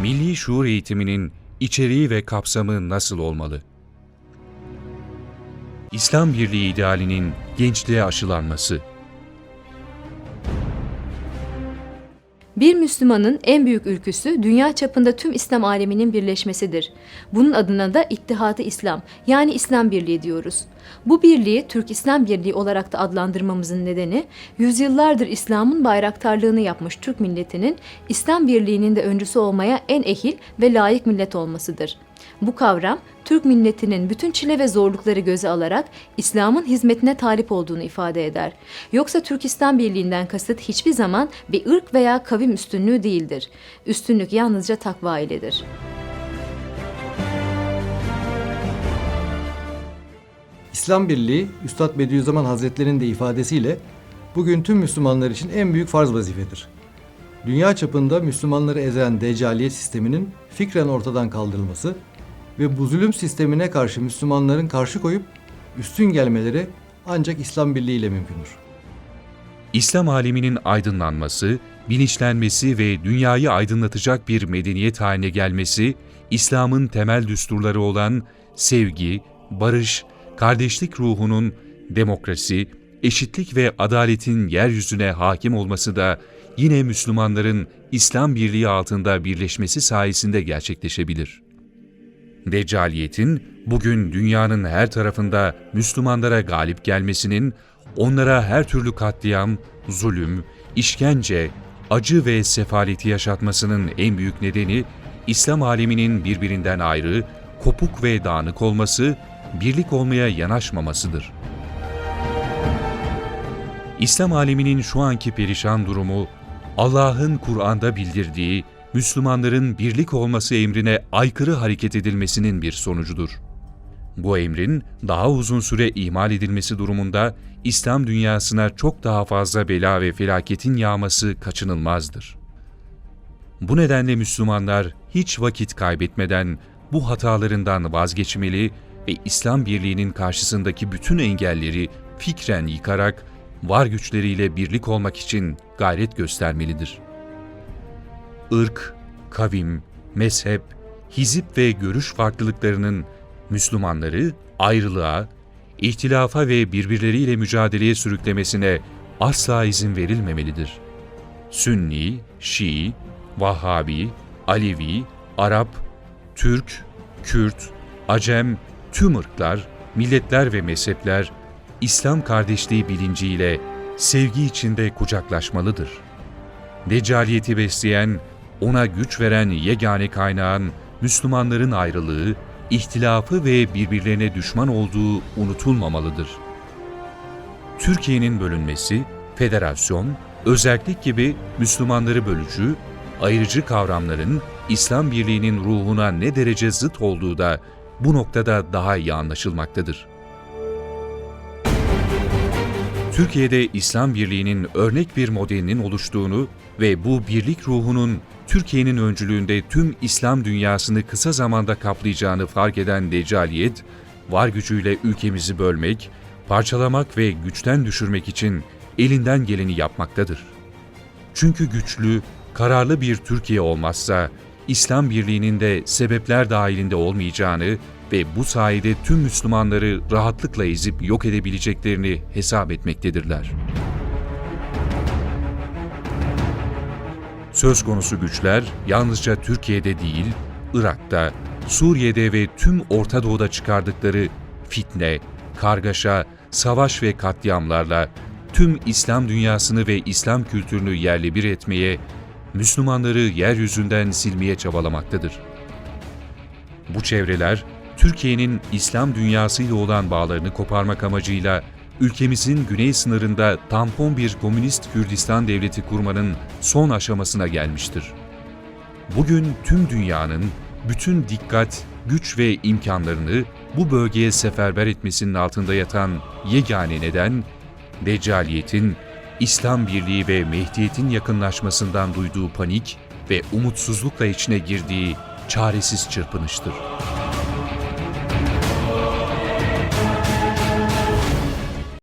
Milli şuur eğitiminin içeriği ve kapsamı nasıl olmalı? İslam Birliği idealinin gençliğe aşılanması. Bir Müslümanın en büyük ülküsü dünya çapında tüm İslam aleminin birleşmesidir. Bunun adına da İttihat-ı İslam yani İslam Birliği diyoruz. Bu birliği Türk İslam Birliği olarak da adlandırmamızın nedeni yüzyıllardır İslam'ın bayraktarlığını yapmış Türk milletinin İslam Birliği'nin de öncüsü olmaya en ehil ve layık millet olmasıdır. Bu kavram Türk milletinin bütün çile ve zorlukları göze alarak İslam'ın hizmetine talip olduğunu ifade eder. Yoksa Türk İslam Birliği'nden kasıt hiçbir zaman bir ırk veya kavim üstünlüğü değildir. Üstünlük yalnızca takva iledir. İslam Birliği, Üstad Bediüzzaman Hazretleri'nin de ifadesiyle bugün tüm Müslümanlar için en büyük farz vazifedir. Dünya çapında Müslümanları ezen deccaliyet sisteminin fikren ortadan kaldırılması ve bu zulüm sistemine karşı Müslümanların karşı koyup üstün gelmeleri ancak İslam Birliği ile mümkündür. İslam aleminin aydınlanması, bilinçlenmesi ve dünyayı aydınlatacak bir medeniyet haline gelmesi, İslam'ın temel düsturları olan sevgi, barış, kardeşlik ruhunun, demokrasi, eşitlik ve adaletin yeryüzüne hakim olması da yine Müslümanların İslam birliği altında birleşmesi sayesinde gerçekleşebilir. Deccaliyetin bugün dünyanın her tarafında Müslümanlara galip gelmesinin, onlara her türlü katliam, zulüm, işkence, acı ve sefaleti yaşatmasının en büyük nedeni, İslam aleminin birbirinden ayrı, kopuk ve dağınık olması, birlik olmaya yanaşmamasıdır. İslam aleminin şu anki perişan durumu, Allah'ın Kur'an'da bildirdiği Müslümanların birlik olması emrine aykırı hareket edilmesinin bir sonucudur. Bu emrin daha uzun süre ihmal edilmesi durumunda İslam dünyasına çok daha fazla bela ve felaketin yağması kaçınılmazdır. Bu nedenle Müslümanlar hiç vakit kaybetmeden bu hatalarından vazgeçmeli ve İslam birliğinin karşısındaki bütün engelleri fikren yıkarak var güçleriyle birlik olmak için gayret göstermelidir. Irk, kavim, mezhep, hizip ve görüş farklılıklarının Müslümanları ayrılığa, ihtilafa ve birbirleriyle mücadeleye sürüklemesine asla izin verilmemelidir. Sünni, Şii, Vahhabi, Alevi, Arap, Türk, Kürt, Acem, tüm ırklar, milletler ve mezhepler İslam kardeşliği bilinciyle sevgi içinde kucaklaşmalıdır. Deccaliyeti besleyen, ona güç veren yegane kaynağın Müslümanların ayrılığı, ihtilafı ve birbirlerine düşman olduğu unutulmamalıdır. Türkiye'nin bölünmesi, federasyon, özellik gibi Müslümanları bölücü, ayrıcı kavramların İslam birliğinin ruhuna ne derece zıt olduğu da bu noktada daha iyi anlaşılmaktadır. Türkiye'de İslam Birliği'nin örnek bir modelinin oluştuğunu ve bu birlik ruhunun Türkiye'nin öncülüğünde tüm İslam dünyasını kısa zamanda kaplayacağını fark eden Deccaliyet, var gücüyle ülkemizi bölmek, parçalamak ve güçten düşürmek için elinden geleni yapmaktadır. Çünkü güçlü, kararlı bir Türkiye olmazsa, İslam Birliği'nin de sebepler dahilinde olmayacağını ve bu sayede tüm Müslümanları rahatlıkla ezip yok edebileceklerini hesap etmektedirler. Söz konusu güçler yalnızca Türkiye'de değil, Irak'ta, Suriye'de ve tüm Orta Doğu'da çıkardıkları fitne, kargaşa, savaş ve katliamlarla tüm İslam dünyasını ve İslam kültürünü yerle bir etmeye, Müslümanları yeryüzünden silmeye çabalamaktadır. Bu çevreler, Türkiye'nin İslam dünyasıyla olan bağlarını koparmak amacıyla ülkemizin güney sınırında tampon bir komünist Kürdistan devleti kurmanın son aşamasına gelmiştir. Bugün tüm dünyanın bütün dikkat, güç ve imkanlarını bu bölgeye seferber etmesinin altında yatan yegane neden, Deccaliyetin, İslam Birliği ve Mehdiyet'in yakınlaşmasından duyduğu panik ve umutsuzlukla içine girdiği çaresiz çırpınıştır.